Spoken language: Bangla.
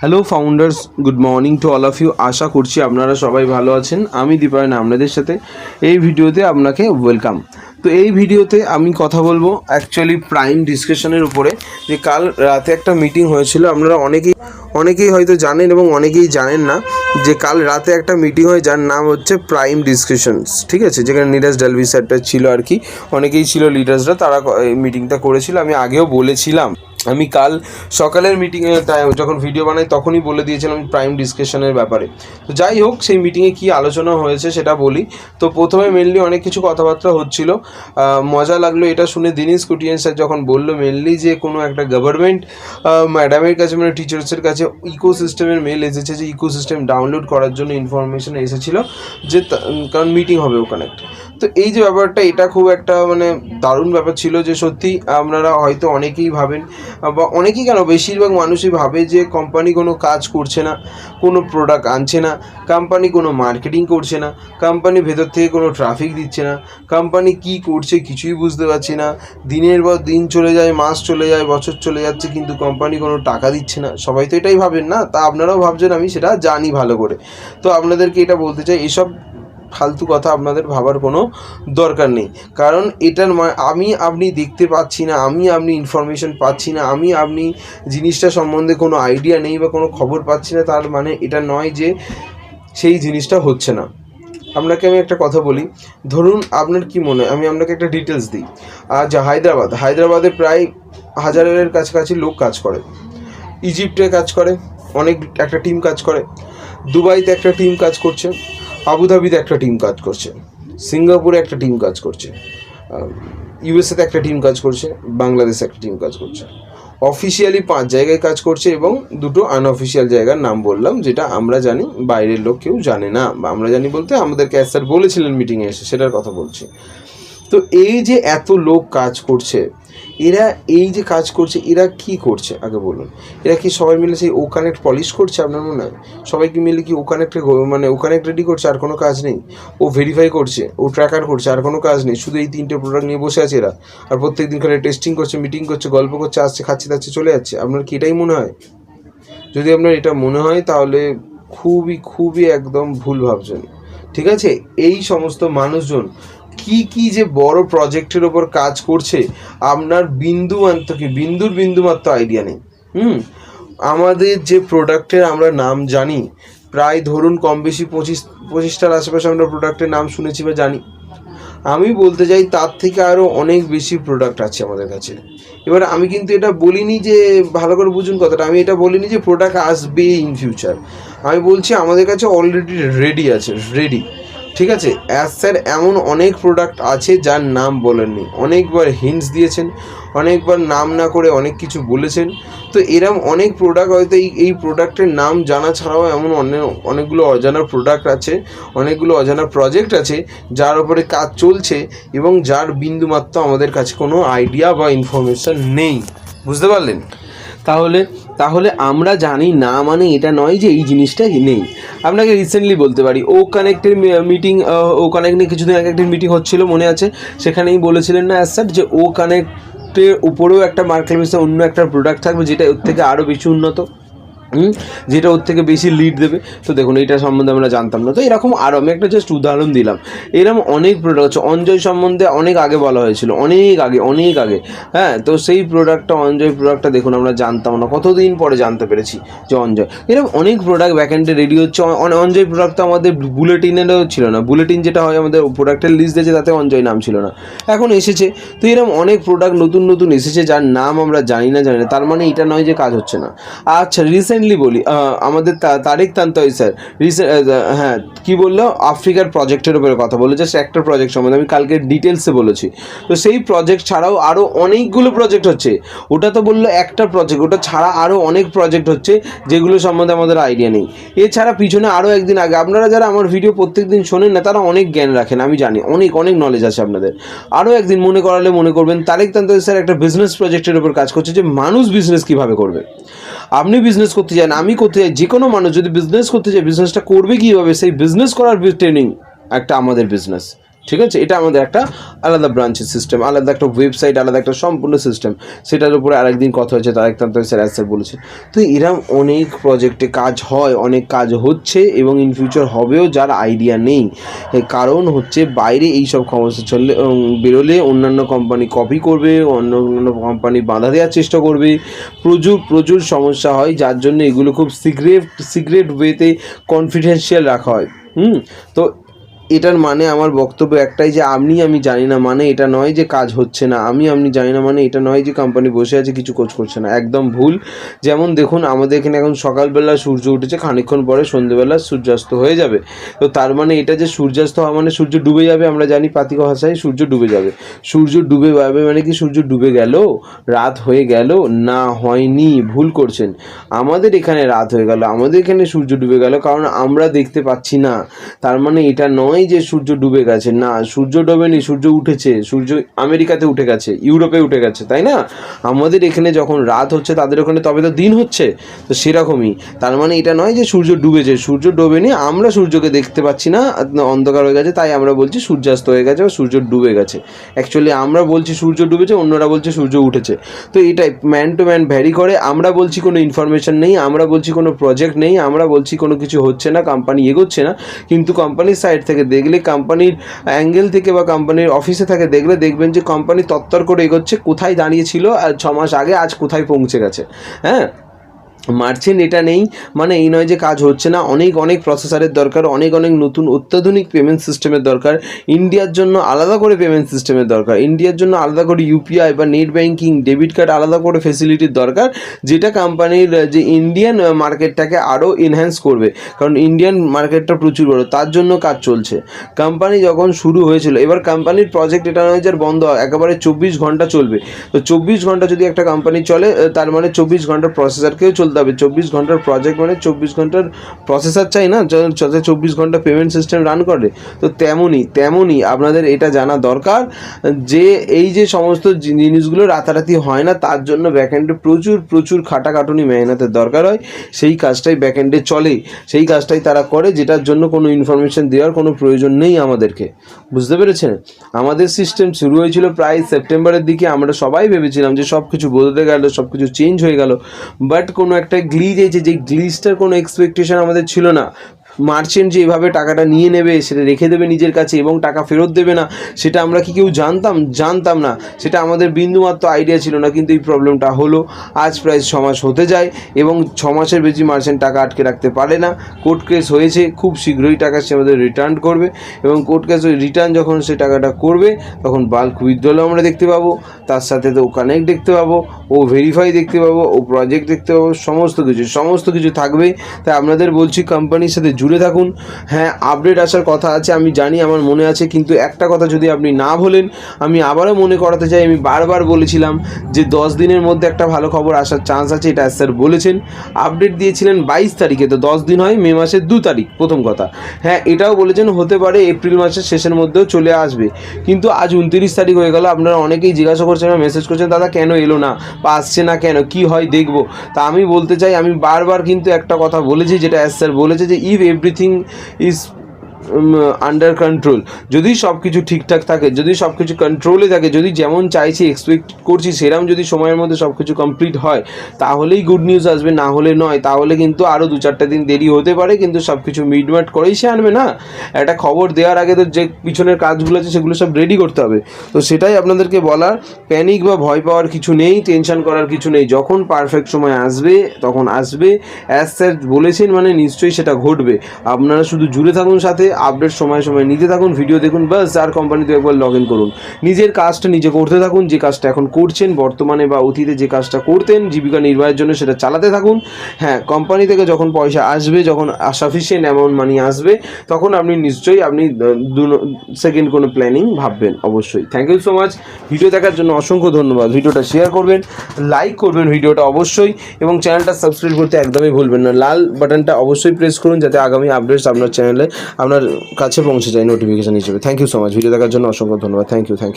Hello founders good morning to all of you আশা করছি আপনারা সবাই ভালো আছেন। আমি দীপায়ন আপনাদের সাথে এই ভিডিওতে আপনাকে ওয়েলকাম তো এই ভিডিওতে আমি কথা বলব অ্যাকচুয়ালি প্রাইম ডিসকাশনের উপরে। যে কাল রাতে একটা মিটিং হয়েছিল। আপনারা অনেকেই অনেকেই হয়তো জানেন এবং অনেকেই জানেন না যে কাল রাতে একটা মিটিং হয় যার নাম হচ্ছে প্রাইম ডিসকাশনস ঠিক আছে? যেখানে নীরাজ ডালভি স্যারটা ছিল আর কি। অনেকেই ছিল লিডার্সরা তারা মিটিংটা করেছিল। আমি আগেও বলেছিলাম। আমি কাল সকালের মিটিংয়ে যখন ভিডিও বানাই, তখনই বলে দিয়েছিলাম প্রাইম ডিসকাশনের ব্যাপারে। তো যাই হোক, সেই মিটিংয়ে কী আলোচনা হয়েছে সেটা বলি। তো প্রথমে মেনলি অনেক কিছু কথাবার্তা হচ্ছিল। মজা লাগল এটা শুনে দিনেশ কুটিয়ান স্যার যখন বলল মেনলি যে কোনো একটা গভর্নমেন্ট ম্যাডামের কাছে মানে টিচার্সের কাছে ইকোসিস্টেমের মেল এসেছে যে ইকোসিস্টেম ডাউনলোড করার জন্য ইনফরমেশন এসেছিল যে কারণ মিটিং হবে ওখানে। একটা তো এই যে ব্যাপারটা, এটা খুব একটা মানে দারুণ ব্যাপার ছিল যে সত্যি আপনারা হয়তো অনেকেই ভাবেন, বা অনেকেই কেন, বেশিরভাগ মানুষই ভাবে যে কোম্পানি কোনো কাজ করছে না, কোনো প্রোডাক্ট আনছে না কোম্পানি কোনো মার্কেটিং করছে না কোম্পানি ভেতর থেকে কোনো ট্রাফিক দিচ্ছে না কোম্পানি কি করছে কিছুই বুঝতে পারছি না, দিনের পর দিন চলে যায়, মাস চলে যায়, বছর চলে যাচ্ছে, কিন্তু কোম্পানি কোনো টাকা দিচ্ছে না, সবাই তো এটাই ভাবেন না, তা আপনারাও ভাবছেন, আমি সেটা জানি ভালো করে। তো আপনাদেরকে এটা বলতে চাই, এসব ফালতু কথা আপনাদের ভাবার কোনো দরকার নেই। কারণ এটার আমি আপনি দেখতে পাচ্ছি না, আমি আপনি ইনফরমেশন পাচ্ছি না, আমি আপনি জিনিসটা সম্বন্ধে কোনো আইডিয়া নেই বা কোনো খবর পাচ্ছি না, তার মানে এটা নয় যে সেই জিনিসটা হচ্ছে না। আপনাকে আমি একটা কথা বলি, ধরুন আপনার কি মনে আমি আপনাকে একটা ডিটেলস দিই। আজ হায়দ্রাবাদ, হায়দ্রাবাদে প্রায় হাজারের কাছাকাছি লোক কাজ করে। ইজিপ্টে কাজ করে, অনেক একটা টিম কাজ করে। দুবাইতে একটা টিম কাজ করছে। আবুধাবিতে একটা টিম কাজ করছে, সিঙ্গাপুরে একটা টিম কাজ করছে ইউএসএতে একটা টিম কাজ করছে, বাংলাদেশে একটা টিম কাজ করছে। অফিসিয়ালি পাঁচ জায়গায় কাজ করছে এবং দুটো আনঅফিসিয়াল জায়গার নাম বললাম, যেটা আমরা জানি, বাইরের লোক কেউ জানে না আমরা জানি বলতে আমাদেরকে স্যার বলেছিলেন মিটিংয়ে এসে, সেটার কথা বলছি। তো এই যে এত লোক কাজ করছে, এরা এই যে কাজ করছে, এরা কি করছে? আগে বলুন। এরা কি সবাই মিলে সেই ও কানেক্ট পলিশ করছে আপনার মনে হয়? সবাই কি মিলে কি ও কানেক্টে মানে ও কানেক্ট রেডি করছে? আর কোনো কাজ নেই। ও ভেরিফাই করছে, ও ট্র্যাকার করছে, আর কোনো কাজ নেই। শুধু এই তিনটে প্রোডাক্ট নিয়ে বসে আছে এরা। আর প্রত্যেক দিন খালি টেস্টিং করছে মিটিং করছে, গল্প করছে, আসছে, খাচ্ছে তাচ্ছে চলে যাচ্ছে। আপনার কি এটাই মনে হয়? যদি আপনার এটা মনে হয়, তাহলে খুবই খুবই একদম ভুল ভাবছেন। ঠিক আছে? এই সমস্ত মানুষজন কি কি যে বড় প্রজেক্টের ওপর কাজ করছে, আপনার বিন্দু কি? বিন্দুর বিন্দু মাত্র আইডিয়া নেই। হুম? আমাদের যে প্রোডাক্টের আমরা নাম জানি, প্রায় ধরুন কম বেশি পঁচিশ, পঁচিশটার আশেপাশে আমরা প্রোডাক্টের নাম শুনেছি বা জানি। আমি বলতে চাই, তার থেকে আরও অনেক বেশি প্রোডাক্ট আছে আমাদের কাছে। এবার আমি কিন্তু এটা বলিনি যে, ভালো করে বুঝুন কথাটা, আমি এটা বলিনি যে প্রোডাক্ট আসবে ইন ফিউচার আমি বলছি আমাদের কাছে অলরেডি রেডি আছে রেডি ঠিক আছে? অ্যাজ স্যার এমন অনেক প্রোডাক্ট আছে যার নাম বলেননি। অনেকবার হিন্টস দিয়েছেন, অনেকবার নাম না করে অনেক কিছু বলেছেন। তো এরম অনেক প্রোডাক্ট হয়তো এই এই প্রোডাক্টের নাম জানা ছাড়াও এমন অনেক অনেকগুলো অজানা প্রোডাক্ট আছে, অনেকগুলো অজানা প্রজেক্ট আছে যার উপরে কাজ চলছে এবং যার বিন্দুমাত্র আমাদের কাছে কোনো আইডিয়া বা ইনফরমেশন নেই। বুঝতে পারলেন? তাহলে তাহলে আমরা জানি না মানে এটা নয় যে এই জিনিসটা নেই। আপনাকে রিসেন্টলি বলতে পারি ও কানেক্টের মিটিং ও কানেক্ট নিয়ে কিছুদিন এক একটা মিটিং হচ্ছিল, মনে আছে? সেখানেই বলেছিলেন না, স্যার, যে ও কানেক্টের উপরেও একটা মার্কেট অন্য একটা প্রোডাক্ট থাকবে, যেটা ওর থেকে আরও বেশি উন্নত। যেটা ওর থেকে বেশি লিড দেবে। তো দেখুন এইটা সম্বন্ধে আমরা জানতাম না। তো এরকম আরও আমি একটা জাস্ট উদাহরণ দিলাম। এরকম অনেক প্রোডাক্ট আছে। অঞ্জয় সম্বন্ধে অনেক আগে বলা হয়েছিল। অনেক আগে অনেক আগে। হ্যাঁ তো সেই প্রোডাক্টটা অঞ্জয় প্রোডাক্টটা দেখুন, আমরা জানতাম না। কতদিন পরে জানতে পেরেছি যে অঞ্জয়। এরকম অনেক প্রোডাক্ট ব্যাকেন্ডে রেডি হচ্ছে। অঞ্জয় প্রোডাক্ট তো আমাদের বুলেটিনেরও ছিল না। বুলেটিন যেটা হয়, আমাদের প্রোডাক্টের লিস্ট দিয়েছে, তাতে অঞ্জয় নাম ছিল না। এখন এসেছে। তো এরকম অনেক প্রোডাক্ট নতুন নতুন এসেছে, যার নাম আমরা জানি না জানি না। তার মানে এটা নয় যে কাজ হচ্ছে না। আচ্ছা রিসেন্টলি বলি আমাদের তারেক তান্তয় স্যার রিসেন্ট হ্যাঁ কি বলল? আফ্রিকার প্রজেক্টের উপরে কথা বলে জাস্ট একটা প্রজেক্ট সম্বন্ধে আমি কালকে ডিটেলসে বলেছি। তো সেই প্রজেক্ট ছাড়াও আরও অনেকগুলো প্রজেক্ট হচ্ছে। ওটা তো বলল একটা প্রজেক্ট ওটা ছাড়া আরও অনেক প্রজেক্ট হচ্ছে, যেগুলো সম্বন্ধে আমাদের আইডিয়া নেই। এছাড়া পিছনে আরও একদিন আগে, আপনারা যারা আমার ভিডিও প্রত্যেক দিন শোনেন না, তারা অনেক জ্ঞান রাখেন, আমি জানি, অনেক অনেক নলেজ আছে আপনাদের। আরও একদিন মনে করালে মনে করবেন তারেক তান্তয় স্যার একটা বিজনেস প্রজেক্টের উপর কাজ করছে, যে মানুষ বিজনেস কীভাবে করবে। আপনি বিজনেস করতে চান আমি করতে চাই, যে কোনো মানুষ যদি বিজনেস করতে চায় বিজনেসটা করবে কীভাবে? সেই বিজনেস করার ট্রেনিং একটা আমাদের বিজনেস ঠিক আছে? এটা আমাদের একটা আলাদা ব্রাঞ্চের সিস্টেম আলাদা একটা ওয়েবসাইট আলাদা একটা সম্পূর্ণ সিস্টেম সেটার উপরে আরেকদিন কথা হয়েছে, তার একটা স্যার স্যার বলেছে তো এরম অনেক প্রজেক্টে কাজ হয়, অনেক কাজ হচ্ছে এবং ইন ফিউচার হবেও যার আইডিয়া নেই। কারণ হচ্ছে বাইরে এই সব সমস্যা চললে বেরোলে অন্যান্য কোম্পানি কপি করবে, অন্য অন্য কোম্পানি বাধা দেওয়ার চেষ্টা করবে। প্রচুর প্রচুর সমস্যা হয়, যার জন্য এগুলো খুব সিক্রেট সিক্রেট ওয়েতে কনফিডেন্সিয়াল রাখা হয়। হুম? তো এটার মানে আমার বক্তব্য একটাই যে আপনি আমি জানি না মানে এটা নয় যে কাজ হচ্ছে না। আমি আপনি জানি না মানে এটা নয় যে কোম্পানি বসে আছে, কিছু কোচ করছে না। একদম ভুল। যেমন দেখুন, আমাদের এখানে এখন সকালবেলা সূর্য উঠেছে, খানিকক্ষণ পরে সন্ধ্যেবেলা সূর্যাস্ত হয়ে যাবে। তো তার মানে এটা যে সূর্যাস্ত হওয়া মানে সূর্য ডুবে যাবে, আমরা জানি পাতিক ভাষায় সূর্য ডুবে যাবে। সূর্য ডুবে যাবে মানে কি সূর্য ডুবে গেল? রাত হয়ে গেল, না হয়নি, ভুল করছেন। আমাদের এখানে রাত হয়ে গেল, আমাদের এখানে সূর্য ডুবে গেল, কারণ আমরা দেখতে পাচ্ছি না। তার মানে এটা নয় যে সূর্য ডুবে গেছে, না, সূর্য ডোবেনি সূর্য উঠেছে, সূর্য আমেরিকাতে উঠে গেছে, ইউরোপে উঠে গেছে, তাই না? আমাদের এখানে যখন রাত হচ্ছে, তাদের ওখানে তবে তো দিন হচ্ছে, তো সেরকমই। তার মানে এটা নয় যে সূর্য ডুবেছে, সূর্য ডোবেনি আমরা সূর্যকে দেখতে পাচ্ছি না, অন্ধকার হয়ে গেছে, তাই আমরা বলছি সূর্যাস্ত হয়ে গেছে বা সূর্য ডুবে গেছে। অ্যাকচুয়ালি আমরা বলছি সূর্য ডুবেছে, অন্যরা বলছে সূর্য উঠেছে। তো এটাই ম্যান টু ম্যান ভ্যারি করে, আমরা বলছি কোনো ইনফরমেশন নেই, আমরা বলছি কোনো প্রজেক্ট নেই, আমরা বলছি কোনো কিছু হচ্ছে না কোম্পানি এগোচ্ছে না, কিন্তু কোম্পানির সাইড থেকে দেখলে কোম্পানির অ্যাঙ্গেল থেকে বা কোম্পানির অফিসে থাকে, দেখলে দেখবেন যে কোম্পানি তত্তর করে এগোচ্ছে, কোথায় দাঁড়িয়েছিল আর ছ মাস আগে আজ কোথায় পৌঁছে গেছে হ্যাঁ? মার্চেন্ট এটা নেই। মানে এই নয় যে কাজ হচ্ছে না। অনেক অনেক প্রসেসারের দরকার, অনেক অনেক নতুন অত্যাধুনিক পেমেন্ট সিস্টেমের দরকার। ইন্ডিয়ার জন্য আলাদা করে পেমেন্ট সিস্টেমের দরকার। ইন্ডিয়ার জন্য আলাদা করে ইউপিআই বা নেট ব্যাঙ্কিং ডেবিট কার্ড আলাদা করে ফেসিলিটির দরকার, যেটা কোম্পানির যে ইন্ডিয়ান মার্কেটটাকে আরও এনহ্যান্স করবে। কারণ ইন্ডিয়ান মার্কেটটা প্রচুর বড়, তার জন্য কাজ চলছে। কোম্পানি যখন শুরু হয়েছিল, এবার কোম্পানির প্রজেক্ট এটা নয় যে বন্ধ, একেবারে চব্বিশ ঘণ্টা চলবে। তো চব্বিশ ঘণ্টা যদি একটা কোম্পানি চলে তার মানে চব্বিশ ঘণ্টার প্রসেসারকেও চলতে হবে চব্বিশ ঘণ্টার প্রজেক্ট মানে চব্বিশ ঘণ্টার প্রসেসার চাই না যাতে চব্বিশ ঘণ্টা পেমেন্ট সিস্টেম রান করে। তো তেমনই তেমনই আপনাদের এটা জানা দরকার যে এই যে সমস্ত জিনিসগুলো রাতারাতি হয় না, তার জন্য ব্যাকএন্ডে প্রচুর প্রচুর খাটাখাটুনি মেহনতের দরকার হয়। সেই কাজটাই ব্যাকএন্ডে চলে। সেই কাজটাই তারা করে, যেটার জন্য কোনো ইনফরমেশন দেওয়ার কোনো প্রয়োজন নেই আমাদেরকে। বুঝতে পেরেছেন? আমাদের সিস্টেম শুরু হয়েছিল প্রায় সেপ্টেম্বরের দিকে। আমরা সবাই ভেবেছিলাম যে সব কিছু বদলে গেল সব কিছু চেঞ্জ হয়ে গেল। বাট কোনো একটা গ্লিজ হয়েছে যে গ্লিজটার কোনো এক্সপেকটেশন আমাদের ছিল না। মার্চেন্ট যে এভাবে টাকাটা নিয়ে নেবে, সেটা রেখে দেবে নিজের কাছে এবং টাকা ফেরত দেবে না, সেটা আমরা কি কেউ জানতাম? জানতাম না। সেটা আমাদের বিন্দুমাত্র আইডিয়া ছিল না, কিন্তু এই প্রবলেমটা হলো। আজ প্রায় ছ মাস হতে যায় এবং ছ মাসের বেশি মার্চেন্ট টাকা আটকে রাখতে পারে না। কোর্ট কেস হয়েছে, খুব শীঘ্রই টাকা সে আমাদের রিটার্ন করবে এবং কোর্ট কেস রিটার্ন যখন সে টাকাটা করবে, তখন বাল্ক উইথড্রলও আমরা দেখতে পাবো। তার সাথে তো ও কানেক্ট দেখতে পাবো, ও ভেরিফাই দেখতে পাবো, ও প্রজেক্ট দেখতে পাবো, সমস্ত কিছু সমস্ত কিছু থাকবে। তাই আপনাদের বলছি কোম্পানির সাথে জুড়ে থাকুন। হ্যাঁ আপডেট আসার কথা আছে, আমি জানি, আমার মনে আছে, কিন্তু একটা কথা যদি আপনি না বলেন, আমি আবারও মনে করাতে চাই, আমি বারবার বলেছিলাম যে দশ দিনের মধ্যে একটা ভালো খবর আসার চান্স আছে, এটা স্যার বলেছেন। আপডেট দিয়েছিলেন বাইশ তারিখে, তো দশ দিন হয়, মে মাসের দু তারিখ, প্রথম কথা। হ্যাঁ এটাও বলেছেন, হতে পারে এপ্রিল মাসের শেষের মধ্যেও চলে আসবে। কিন্তু আজ উনত্রিশ তারিখ হয়ে গেল, আপনারা অনেকেই জিজ্ঞাসা করছেন মেসেজ করছেন, দাদা, কেন এলো না? বা আসছে না কেন? কি হয়, দেখব। তা আমি বলতে চাই, আমি বারবার কিন্তু একটা কথা বলেছি, যেটা এস স্যার বলেছে যে if everything is under control যদি সব কিছু ঠিকঠাক থাকে, যদি সব কিছু কন্ট্রোলে থাকে, যদি যেমন চাইছি এক্সপেক্ট করছি, সেরম যদি সময়ের মধ্যে সব কিছু কমপ্লিট হয়, তাহলেই গুড নিউজ আসবে, না হলে নয়। তাহলে কিন্তু আরও দু চারটে দিন দেরি হতে পারে, কিন্তু সব কিছু মিটমাট করেই সে আনবে না। একটা খবর দেওয়ার আগে তো যে পিছনের কাজগুলো আছে, সেগুলো সব রেডি করতে হবে। তো সেটাই আপনাদেরকে বলার প্যানিক বা ভয় পাওয়ার কিছু নেই টেনশন করার কিছু নেই। যখন পারফেক্ট সময় আসবে, তখন আসবে। অ্যাজ স্যার বলেছেন মানে নিশ্চয়ই সেটা ঘটবে। আপনারা শুধু জুড়ে থাকুন সাথে আপডেট সময় সময় নিতে থাকুন ভিডিও দেখুন বাস আর কোম্পানিতে একবার লগ ইন করুন। নিজের কাজটা নিজে করতে থাকুন, যে কাজটা এখন করছেন, বর্তমানে বা অতীতে যে কাজটা করতেন, জীবিকা নির্বাহের জন্য সেটা চালাতে থাকুন। হ্যাঁ কোম্পানি থেকে যখন পয়সা আসবে, যখন সাফিসিয়েন্ট অ্যামাউন্ট মানি আসবে, তখন আপনি নিশ্চয়ই আপনি দু সেকেন্ড কোনো প্ল্যানিং ভাববেন, অবশ্যই। Thank you so much video দেখার জন্য অসংখ্য ধন্যবাদ। ভিডিওটা শেয়ার করবেন লাইক করবেন ভিডিওটা অবশ্যই, এবং চ্যানেলটা সাবস্ক্রাইব করতে একদমই ভুলবেন না। লাল বাটনটা অবশ্যই প্রেস করুন, যাতে আগামী আপডেটস আপনার চ্যানেলে আপনার কাছে পৌঁছে যায় নোটিফিকেশন হিসেবে। Thank you so much video দেখার জন্য অসংখ্য ধন্যবাদ। Thank you thank you